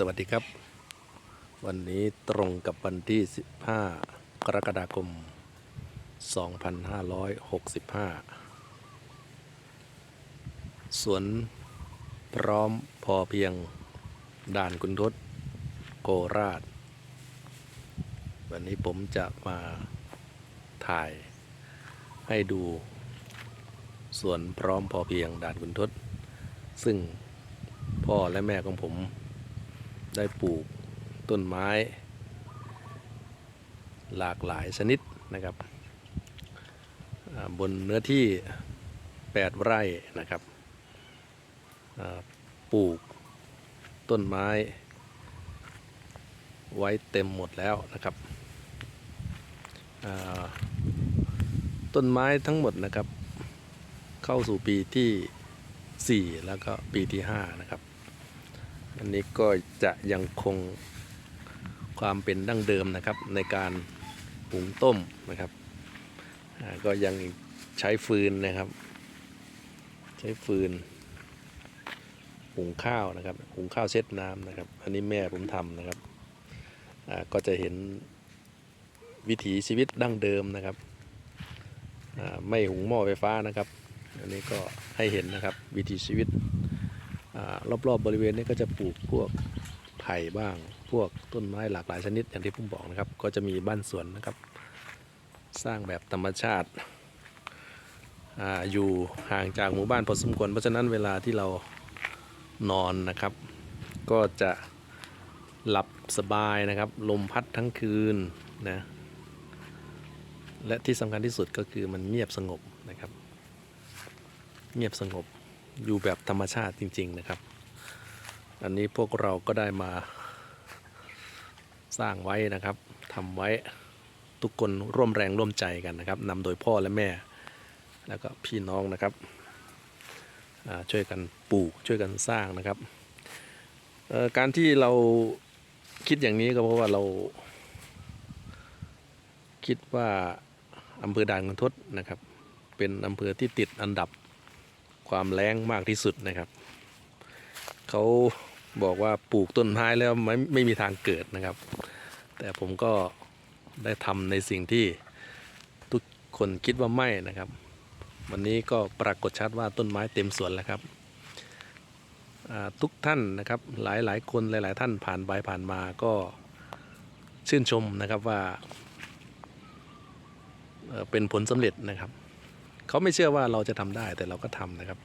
สวัสดีครับ วันนี้ตรงกับวันที่ 15 กรกฎาคม 2565 สวนพร้อมพอเพียงด่านคุณทศโคราช วันนี้ผมจะมาถ่ายให้ดูสวนพร้อมพอเพียงด่านคุณทศซึ่งพ่อและแม่ของผม ได้ปลูกต้นไม้ หลากหลายชนิดนะครับ บนเนื้อที่ 8 ไร่นะครับปลูกต้นไม้ ไว้เต็มหมดแล้วนะครับต้นไม้ทั้งหมดนะครับ เข้าสู่ปีที่ 4 แล้วก็ปีที่ 5 นะครับ อันนี้ก็จะยังคงความเป็นดั้งเดิมนะครับ ในการหุงต้มนะครับ ก็ยังใช้ฟืนนะครับ ใช้ฟืนหุงข้าวนะครับหุงข้าวเช็ดน้ำนะครับ อันนี้แม่ผมทำนะครับก็จะเห็นวิถีชีวิตดั้งเดิมนะครับไม่หุงหม้อไฟฟ้านะครับ อันนี้ก็ให้เห็นนะครับวิถีชีวิต รอบๆบบริเวณนี้ก็จะปลูกพวกไผ่บ้าง พวกต้นไม้หลากหลายชนิดอย่างที่ผมบอกนะครับ ก็จะมีบ้านสวนนะครับ สร้างแบบธรรมชาติออยู่ห่างจากหมู่บ้านพอสมควร เพราะฉะนั้นเวลาที่เรานอนนะครับ ก็จะหลับสบายนะครับ ลมพัดทั้งคืนนะและที่สำคัญที่สุดก็คือมันเงียบสงบนะครับ เงียบสงบ อยู่แบบธรรมชาติจริง ๆ นะครับ อันนี้พวกเราก็ได้มาสร้างไว้นะครับทำไว้ทุกคนร่วมแรงร่วมใจกันนะครับนำโดยพ่อและแม่ แล้วก็พี่น้องนะครับช่วยกันปลูกช่วยกันสร้างนะครับการที่เราคิดอย่างนี้ก็เพราะว่าเรา คิดว่าอำเภอด่านขุนทดนะครับ เป็นอำเภอที่ติดอันดับ ความแรงมากที่สุดนะครับเขาบอกว่าปลูกต้นไม้แล้วไม่ไม่มีทางเกิดนะครับ แต่ผมก็ได้ทำในสิ่งที่ทุกคนคิดว่าไม่นะครับ วันนี้ก็ปรากฏชัดว่าต้นไม้เต็มสวนแล้วครับทุกท่านนะครับหลายหลายคนหลาย ๆ ท่านผ่านไปผ่านมาก็ชื่นชมนะครับว่าเป็นผลสำเร็จนะครับ เขาไม่เชื่อว่าเราจะทำได้แต่เราก็ทำนะครับ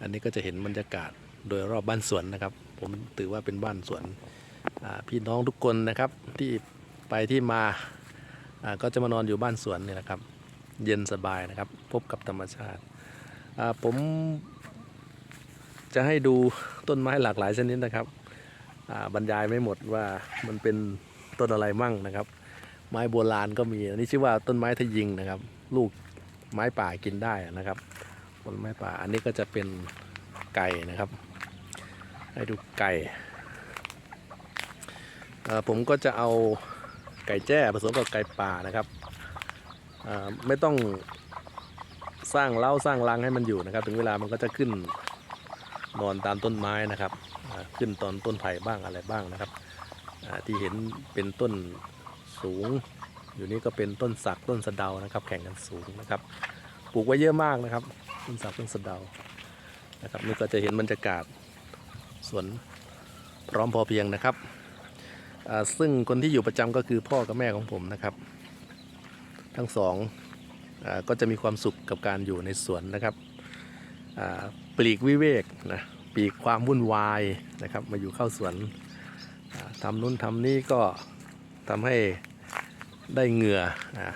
อันนี้ก็จะเห็นบรรยากาศโดยรอบบ้านสวนนะครับ ผมถือว่าเป็นบ้านสวนพี่น้องทุกคนนะครับที่ไปที่มาก็จะมานอนอยู่บ้านสวนนี่แหละครับ เย็นสบายนะครับ พบกับธรรมชาติผมจะให้ดูต้นไม้หลากหลายชนิดนะครับบรรยายไม่หมดว่ามันเป็นต้นอะไรมั่งนะครับ ไม้โบราณก็มีอันนี้ชื่อว่าต้นไม้ทะยิงนะครับ ลูก ไม้ป่ากินได้นะครับผลไม้ป่าอันนี้ก็จะเป็นไก่นะครับ ให้ดูไก่ผมก็จะเอาไก่แจ้ผสมกับไก่ป่านะครับไม่ต้องสร้างเล้าสร้างรังให้มันอยู่นะครับ ถึงเวลามันก็จะขึ้นนอนตามต้นไม้นะครับขึ้นตอนต้นไผ่บ้างอะไรบ้างนะครับที่เห็นเป็นต้นสูง อยู่นี่ก็เป็นต้นสักต้นสะเดานะครับ แข่งกันสูงนะครับ ปลูกไว้เยอะมากนะครับ ต้นสักต้นสะเดานะครับนี่ก็จะเห็นบรรยากาศสวนพร้อมพอเพียงนะครับซึ่งคนที่อยู่ประจำก็คือพ่อกับแม่ของผมนะครับ ทั้งสองอก็จะมีความสุขกับการอยู่ในสวนนะครับปลีกวิเวกนะปลีกความวุ่นวายนะครับ มาอยู่เข้าสวนอ่าทำนู้นทำนี่ก็ทำให้ ได้เหงื่ออ่า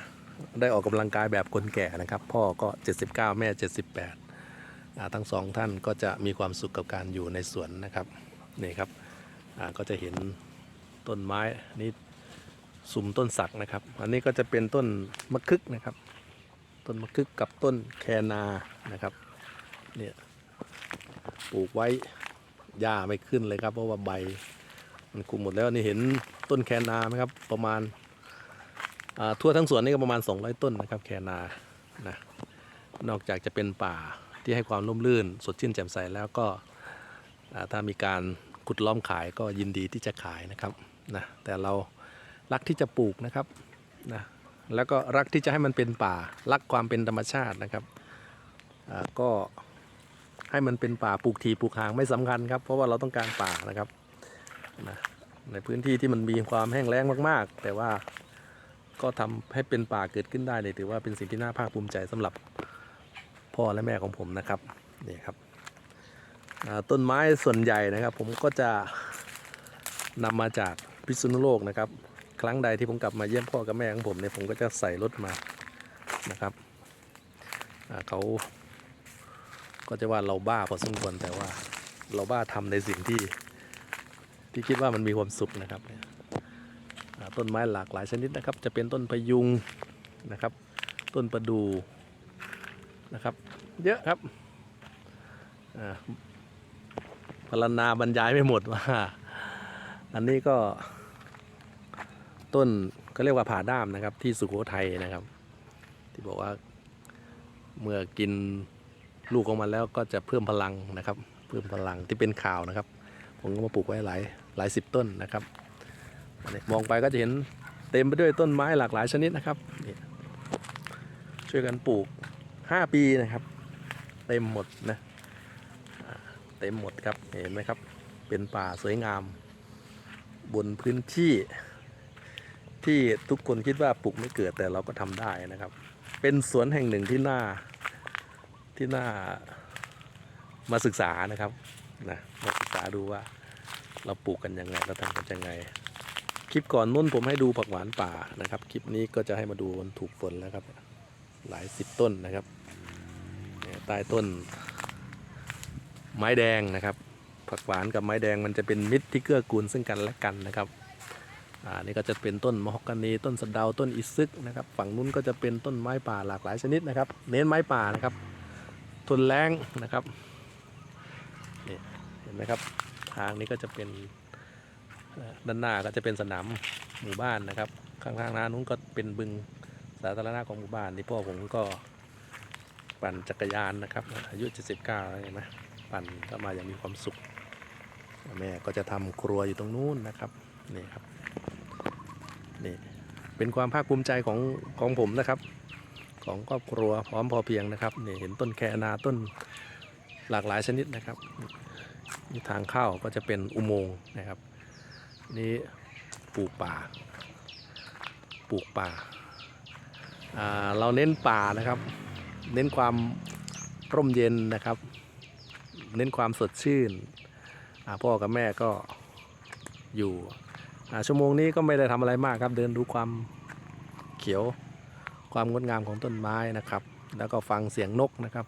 ได้ออกกำลังกายแบบคนแก่นะครับ พ่อก็ 79 แม่ 78อ่าทั้งสองท่านก็จะมีความสุขกับการอยู่ในสวนนะครับนี่ครับก็จะเห็นต้นไม้นี่สุมต้นสักนะครับ อันนี้ก็จะเป็นต้นมะคึกนะครับ ต้นมะคึกกับต้นแคนานะครับเนี่ยปลูกไว้หญ้าไม่ขึ้นเลยครับ เพราะว่าใบมันคุมหมดแล้วนี่เห็นต้นแคนาไหมครับประมาณ ทั่วทั้งสวนนี่ก็ประมาณ 200 ต้นนะครับแคนานะนอกจากจะเป็นป่าที่ให้ความร่มรื่น สดชื่นแจ่มใสแล้วก็ถ้ามีการขุดล้อมขายก็ยินดีที่จะขายนะครับนะแต่เรารักที่จะปลูกนะครับนะแล้วก็รักที่จะให้มันเป็นป่า รักความเป็นธรรมชาตินะครับก็ให้มันเป็นป่าปลูกทีปลูกหางไม่สำคัญครับ เพราะว่าเราต้องการป่านะครับนะในพื้นที่ที่มันมีความแห้งแล้งมาก ๆ แต่ว่า ก็ทำให้เป็นป่าเกิดขึ้นได้เลยถือว่าเป็นสิ่งที่น่าภาคภูมิใจสำหรับพ่อและแม่ของผมนะครับนี่ครับต้นไม้ส่วนใหญ่นะครับ ผมก็จะนำมาจากพิษณุโลกนะครับ ครั้งใดที่ผมกลับมาเยี่ยมพ่อกับแม่ของผมเนี่ยผมก็จะใส่รถมานะครับเขาก็จะว่าเราบ้าพอสมควรแต่ว่าเราบ้าทำในสิ่งที่ที่คิดว่ามันมีความสุขนะครับเนี่ย ต้นไม้หลากหลายชนิดนะครับ จะเป็นต้นพยุงนะครับ ต้นประดู่นะครับ เยอะครับพรรณนาบรรยายไม่หมดว่า อันนี้ก็ ต้นก็เรียกว่าผาด้ามนะครับ ที่สุโขทัยนะครับ ที่บอกว่าเมื่อกินลูกของมันแล้วก็จะเพิ่มพลังนะครับ เพิ่มพลังที่เป็นข่าวนะครับ ผมก็มาปลูกไว้หลายหลายสิบต้นนะครับ มองไปก็จะเห็นเต็มไปด้วยต้นไม้หลากหลายชนิดนะครับ ช่วยกันปลูก 5 ปีนะครับ เต็มหมดนะเต็มหมดครับเห็นไหมครับ เป็นป่าสวยงาม บนพื้นที่ที่ทุกคนคิดว่าปลูกไม่เกิดแต่เราก็ทำได้นะครับ เป็นสวนแห่งหนึ่งที่น่าที่น่ามาศึกษานะครับนะมาศึกษาดูว่าเราปลูกกันยังไงเราทำกันยังไง คลิปก่อนนุ่นผมให้ดูผักหวานป่านะครับ คลิปนี้ก็จะให้มาดูมันถูกฝนแล้วครับ หลายสิบต้นนะครับเนี่ยใต้ต้น ไม้แดงนะครับ ผักหวานกับไม้แดงมันจะเป็นมิตรที่เกื้อกูลซึ่งกันและกันนะครับอ่านี่ก็จะเป็นต้นมะฮอกกานีต้นสะเดาต้นอิซึกนะครับ ฝั่งนู้นก็จะเป็นต้นไม้ป่าหลากหลายชนิดนะครับ เน้นไม้ป่านะครับทนแรงนะครับนี่เห็นไหมครับ ทางนี้ก็จะเป็น ด้านหน้าก็จะเป็นสนามหมู่บ้านนะครับ ข้างๆหน้านู้นก็เป็นบึงสาธารณะของหมู่บ้านนี่พ่อผมก็ปั่นจักรยานนะครับ อายุ 79แล้วเห็นไหมปั่นก็มาอย่างมีความสุข แม่ก็จะทำครัวอยู่ตรงนู้นนะครับนี่ครับนี่เป็นความภาคภูมิใจของของผมนะครับ ของครอบครัวพร้อมพอเพียงนะครับนี่เห็นต้นแคนาต้นหลากหลายชนิดนะครับมีทางเข้าก็จะเป็นอุโมงค์นะครับ นี่ปลูกป่า ปลูกป่าาเราเน้นป่านะครับ เน้นความร่มเย็นนะครับ เน้นความสดชื่น พ่อกับแม่ก็อยู่ชั่วโมงนี้ก็ไม่ได้ทำอะไรมากครับ เดินดูความเขียวความงดงามของต้นไม้นะครับ แล้วก็ฟังเสียงนกนะครับ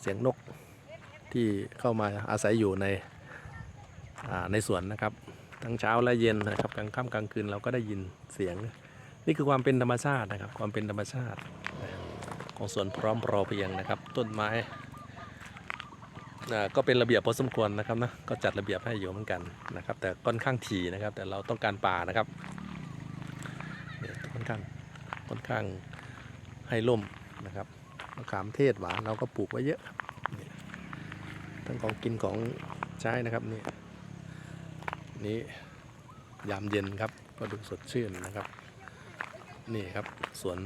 เสียงนกที่เข้ามาอาศัยอยู่ใน ในสวนนะครับ ทั้งเช้าและเย็นนะครับกลางค่ำกลางคืนเราก็ได้ยินเสียง นี่คือความเป็นธรรมชาตินะครับ ความเป็นธรรมชาติ ของสวนพร้อมพอเพียงนะครับ ต้นไม้ก็เป็นระเบียบพอสมควรนะครับนะก็จัดระเบียบให้อยู่เหมือนกันนะครับ แต่ค่อนข้างถี่นะครับ แต่เราต้องการป่านะครับค่อนข้างค่อนข้างให้ร่มนะครับมะขามเทศหวานเราก็ปลูกไว้เยอะทั้งของกินของใช้นะครับนี่ นี่ยามเย็นครับ ก็ดูสดชื่นนะครับ นี่ครับสวน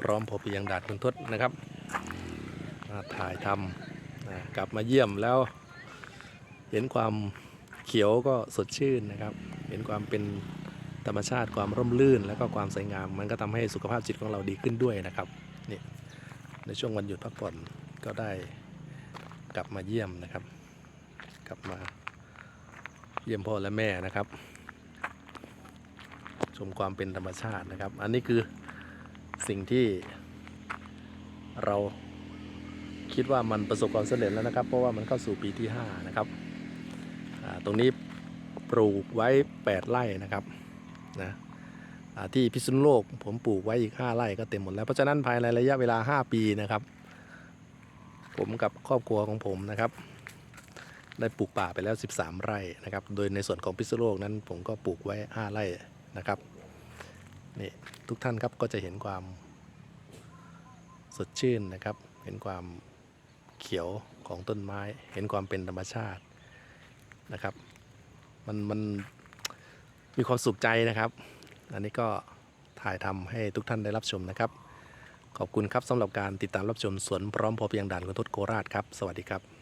พร้อมพอเพียงดาดคุณทศนะครับ มาถ่ายทำกลับมาเยี่ยมแล้ว เห็นความเขียวก็สดชื่นนะครับ เห็นความเป็นธรรมชาติความร่มรื่น แล้วก็ความสวยงาม มันก็ทำให้สุขภาพจิตของเราดีขึ้นด้วยนะครับนี่ในช่วงวันหยุดพักผ่อนก็ได้กลับมาเยี่ยมนะครับ กลับมา เยี่ยมพ่อและแม่นะครับ ชมความเป็นธรรมชาตินะครับ อันนี้คือสิ่งที่เราคิดว่ามันประสบความสำเร็จแล้วนะครับ เพราะว่ามันเข้าสู่ปีที่ 5 นะครับตรงนี้ปลูกไว้ 8 ไร่นะครับนะที่พิษณุโลกผมปลูกไว้อีก 5 ไร่ก็เต็มหมดแล้ว เพราะฉะนั้นภายในระยะเวลา 5 ปีนะครับ ผมกับครอบครัวของผมนะครับ ได้ปลูกป่าไปแล้ว 13 ไร่นะครับ โดยในส่วนของพิษณุโลกนั้นผมก็ปลูกไว้ 5 ไร่นะครับนี่ทุกท่านครับก็จะเห็นความสดชื่นนะครับ เห็นความเขียวของต้นไม้ เห็นความเป็นธรรมชาตินะครับ มันมันมีความสุขใจนะครับ อันนี้ก็ถ่ายทำให้ทุกท่านได้รับชมนะครับ ขอบคุณครับสำหรับการติดตามรับชมสวนพร้อมพอเพียงด่านกุนทศโคราชครับ สวัสดีครับ